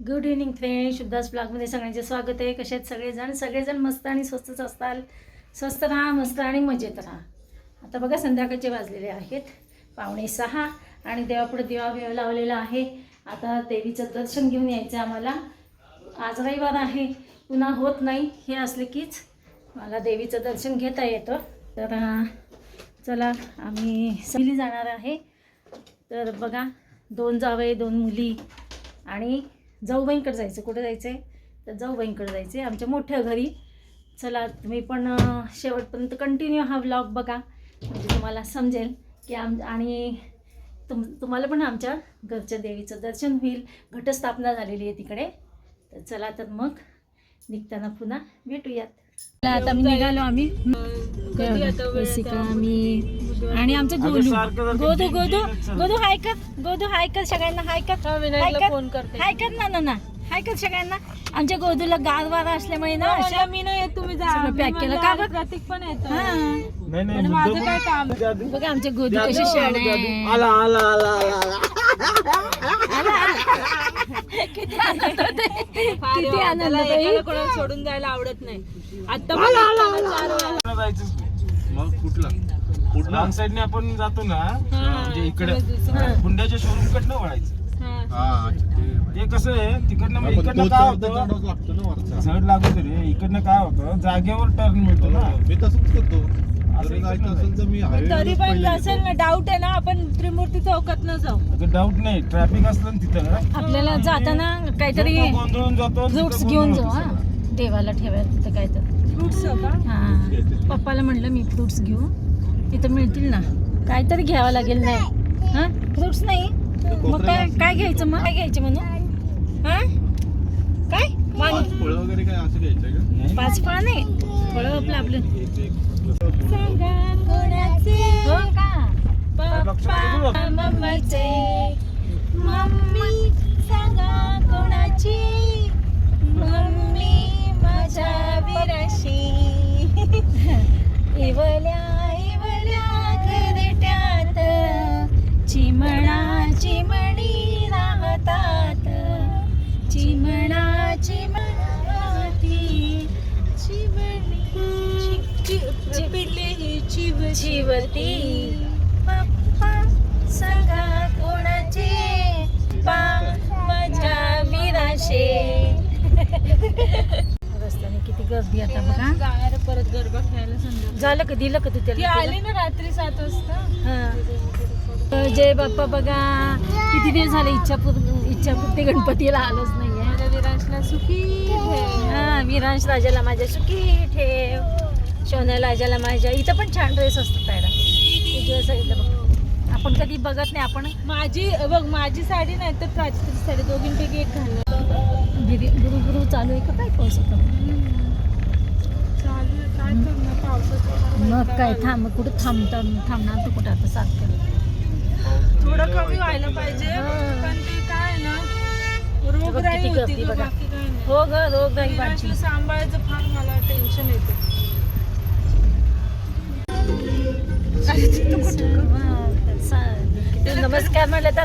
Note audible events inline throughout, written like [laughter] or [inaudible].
Good evening friend शुद्धास ब्लॉगमध्ये सगळ्यांचे स्वागत आहे. कसे आहेत सगळेजण? सगळेजण मस्त आणि स्वस्तच असताल. स्वस्त राहा मस्त आणि मजेत राहा. आता बघा संध्याकाळचे वाजलेले आहेत. पावणे सहा आणि देवापुढे दिवा बिवा लावलेला आहे. आता देवीचं दर्शन घेऊन यायचं आम्हाला. आज रविवार आहे. पुन्हा होत नाही. हे असले कीच मला देवीचं दर्शन घेता येतं. तर चला आम्ही सहली जाणार आहे. तर बघा दोन जावे दोन मुली आणि जाऊबाईंकडे जायचं. कुठे जायचं आहे तर जाऊबाईंकडे जायचं आहे आमच्या मोठ्या घरी. चला तुम्ही पण शेवटपर्यंत कंटिन्यू हा व्लॉग बघा. म्हणजे तुम्हाला समजेल की आम आणि तुम तुम्हाला पण आमच्या घरच्या देवीचं दर्शन होईल. घटस्थापना झालेली आहे तिकडे. तर चला तर मग. निघताना पुन्हा भेटूयात. आता मी निघालो आम्ही. मी आणि आमचं गोलू. गोदू गोदू. गोदू हाय कर गोदू हाय कर सगळ्यांना? हाय कर हाय कर. फोन करते. हाय कर ना ना ना. हाय कर सगळ्यांना आमच्या गोदूला गार वारा असल्यामुळे ना अशा मला मी नाही येत तुम्ही जा सगळं pack केलं. का बरं? प्रतीक पण येतो हा. नाही नाही पण माझं काय काम बघा आमचे गोदू कसे शाणे आला आला आला आला किती आनंद होते. फार किती आहे. आनंद त्याला होते. एकाला कोणाला सोडून जायला आवडत नाही आता पण निघताना चार वेळा. जायचं मग कुठला कुठला साईडने आपण जातो ना हा. म्हणजे इकडे. हुंड्याच्या शोरूम कडनं वळायचं हा. हा ते ते कसं आहे तिकडनं मग इकडनं तो काय होतं? चढावंच लागतो ना वरचा. झड लागू तरी इकडनं काय होतं? जागेवर टर्न मिळतो ना. हो, मी तसंच करतो. असं जरी जायचं इकडनं असेल तर मी तरी हायवे पण असेल ना डाऊट आहे ना आपण त्रिमूर्ती चौकात न जाऊ डाऊट नाही ट्रॅफिक असलं ना तिथं. आपल्याला जाताना काहीतरी लोकं गोंधळून जातो फ्रुट्स घेऊन गोंधळ जाऊ होतो हा. सगळा. देवाला ठेवायला तिथं काय तर फ्रुट्स का? हा. पप्पाला म्हणलं मी फ्रुट्स घेऊ. तिथं मिळतील ना. काहीतरी घ्यावं लागेल नाही. हा? फ्रुट्स नाही. मग काय काय घ्यायचं मग? काय घ्यायचं म्हणून? हा? काय? वांगी पाच फळं वगैरे काय असं घ्यायचं का? नाही, पाच फळ नाही. फळं आपलं आपलं. हो? का पप्पा मम्मीचे. मम्मी सांगा कोणाची? मम्मी माझ्या विराशी [laughs] इवल्या चिवती पप्पा सांगा कोणाचे? पा माझ्या विराशे [laughs] रस्त्याने किती गर्दी आता बघा. जाणार परत गरबा खेळायला झालं का? दिलं का तू ती त्याला आली ना रात्री सात वाजता. जय बाप्पा बघा. किती दिवस झाले इच्छापूर इच्छापूर्ती गणपतीला आलोच नाहीये विराजला सुखी ठेव. हा विरांश राजाला माझ्या सुखी ठेव. सोन्या राजाला माझ्या इथं पण छान ड्रेस असतो पायला उजव्या साईडला बघ. आपण कधी बघत नाही आपण माझी बघ माझी साडी नाही तर प्राची साडी दोघींपैकी एक घालणार. गिरी- गुरु चालू आहे का काय पाऊस मग काय थांब कुठं थांबता थांबणार तू कुठं आता सात थोडं कमी व्हायला पाहिजे रोगराई किती होती गर्दी ग, बघा. बाकी काय नाही. हो ग सांभाळायचं फार मला टेन्शन येतं. नमस्कार म्हणलं तर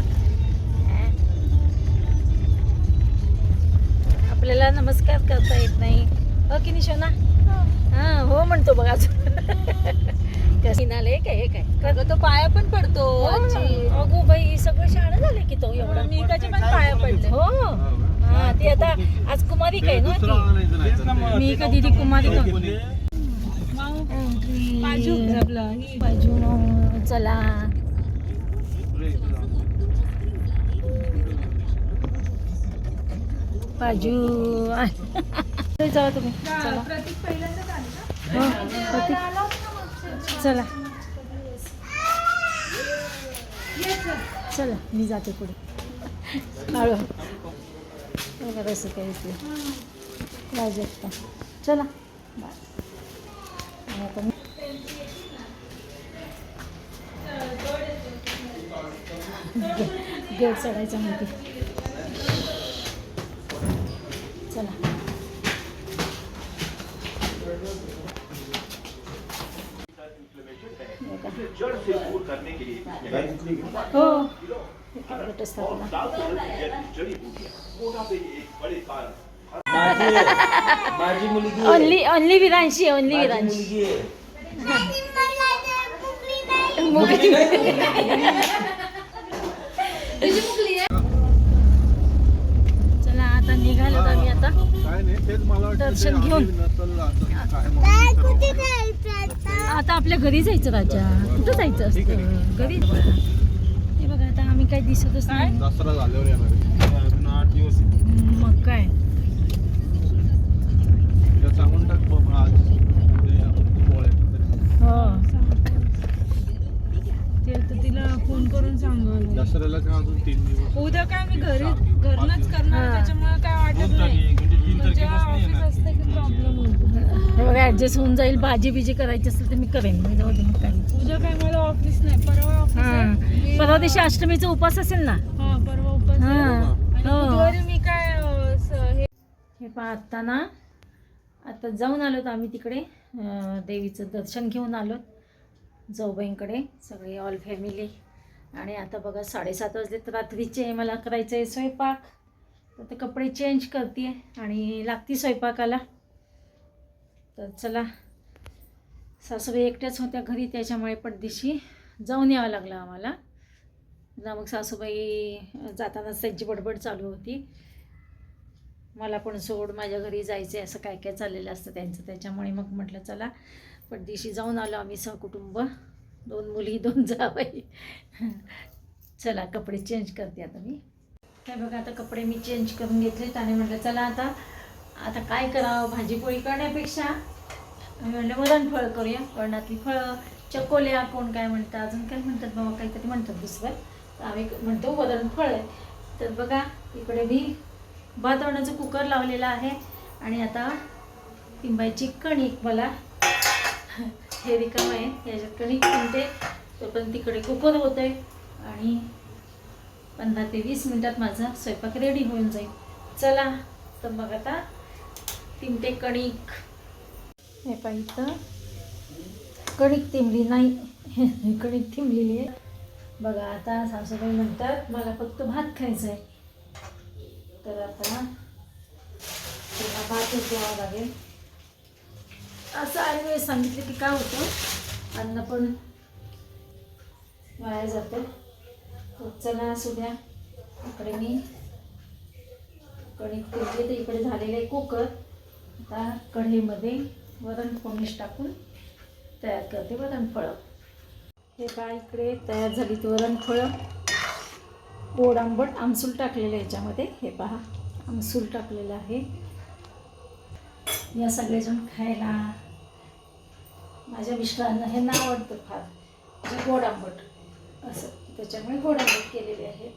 आपल्याला नमस्कार करता येत नाही. हो की नाही शोना? हा. हो म्हणतो बघा कसिनाले काय हे काय अगं तो पाया पण पडतो हो. आजी. अगो बाई सगळं शाळा झाले की तो एवढा. मी त्याच्या पण पाया पडले. हो. हा ती आता आज कुमारी काय ना ती. मी कुमारी का आपलं ही. बाजून चला. बाजू. [laughs] जावा तुम्ही. चला. प्रतीक पहिल्यांदाच आली ना? प्रतीक. चला. चला मी जाते पुढे. हळू बघा कसं काय इथे राजक्ता चला. बाय. गेट चढायचं म्हणते. चला. हो। माझी मुलगी only only Viranshi only Viranshi मुलगी [laughs] [laughs] आहे मुलगी. चला आता निघालो आम्ही आता? काय नाही तेच मला वाटतं दर्शन घेऊन. काय आता? आपल्या घरी जायचं राजा. कुठं जायचं असतं? घरी? हे बघा आता आम्ही काही दिसतच नाही. दसरा झाल्यावर येणार आहे. अजून आठ दिवस. आहे. मग काय? उद्या. हो. काय उद्या काय मी घरी घरूनच करणार. त्याच्यामुळे काय वाटत दोन नाही तारीख म्हणजे तीन पण जेव्हा तारखेपासून ऑफिस येणार असतं की प्रॉब्लेम होतो हे बघा ऍडजस्ट होऊन जाईल भाजी बिजी करायची असेल तर मी करेन. मी जाऊ दे मग काय उद्या काय मला ऑफिस नाही परवा ऑफिस आहे. हा. परवा दिवशी अष्टमीचा उपास असेल ना? हा परवा आहे. हा. आणि हो. बुधवारी मी काय अं, स- हे हे पहा आत्ता ना आता जाऊन आलोत आम्ही तिकडे. अं, देवीचं दर्शन घेऊन आलोत. जाऊबाईंकडे सगळे ऑल फॅमिली आणि आता बघा साडेसात वाजलेत. रात्रीचे मला करायचं आहे स्वयंपाक. तर ते कपडे चेंज करते आणि लागती स्वयंपाकाला. तर चला. सासूबाई एकट्याच होत्या घरी त्याच्यामुळे पडदिशी जाऊन यावं लागलं आम्हाला. ना मग सासूबाई जातानाच त्यांची बडबड चालू होती. मला पण सोड माझ्या घरी जायचं आहे असं काय काय चाललेलं असतं त्यांचं. त्याच्यामुळे मग म्हटलं चला. पडदिशी जाऊन आलो आम्ही सहकुटुंब. दोन मुली दोन जावाई. चला कपडे चेंज करते आता मी. काय बघा आता कपडे मी चेंज करून घेतलेत आणि म्हटलं चला आता आता काय करावं? भाजीपोळी करण्यापेक्षा मी म्हटलं वरणफळ करूया. वरणातली फळं चकोल्या कोण काय म्हणतात अजून काय म्हणतात बाबा काहीतरी म्हणतात दुसरं. तर आम्ही म्हणतो वरणफळ आहे. तर बघा इकडे मी भात वरणाचं कुकर लावलेला आहे. आणि आता तिंबायची कणिक मला हे रिकाम आहे. याच्यात कणिक तिंबते तोपर्यंत तिकडे कुकर होतं आहे आणि पंधरा ते वीस मिनटात माझा स्वयंपाक रेडी होऊन जाईल. चला तर मग आता तिंबते कणिक. हे पाहिजे कणिक तिमली नाही. कणिक थिंबलेली आहे. बघा आता सासूबाई म्हणतात मला फक्त भात खायचा आहे. तर आता तुला भातच द्यावा लागेल. असं आणि वेळेस सांगितलं की काय होतं? अन्न पण वाया जातं. चला असू द्या इकडे मी कणिक फिरले तर इकडे झालेलं आहे कुकर आता कढईमध्ये वरण फोडणीस टाकून तयार करते वरणफळं हे बा इकडे तयार झाली ती वरणफळं गोड आंबट आमसूल टाकलेलं आहे याच्यामध्ये. हे पहा आमसूल टाकलेलं आहे. या सगळेजण खायला. माझ्या मिस्टरांना हे ना आवडतं फार म्हणजे गोड आंबट. असं त्याच्यामुळे गोड आंबट केलेले आहेत.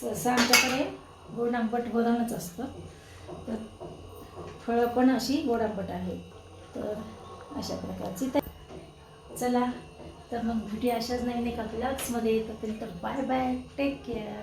सहसा आमच्याकडे गोड आंबट वरणच असतं. तर फळं पण अशी गोडापट आहेत. तर अशा प्रकारची तर चला तर मग भेटी अशाच नाही नाही का ब्लॉग्समध्ये येत असेल तर बाय बाय टेक केअर